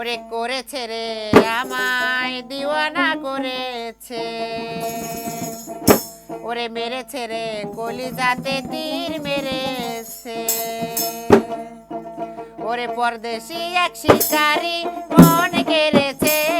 মেরেছে রে, আমায় দিওয়ানা করেছে। ওরে মেরেছে রে, কলিজাতে তীর মেরেছে। ওরে পরদেশি এক শিকারি মন কেড়েছে।